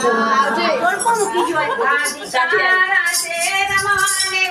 કોણ કોણ મૂકી ગયું હોય? રાધિકા રાધે રાધે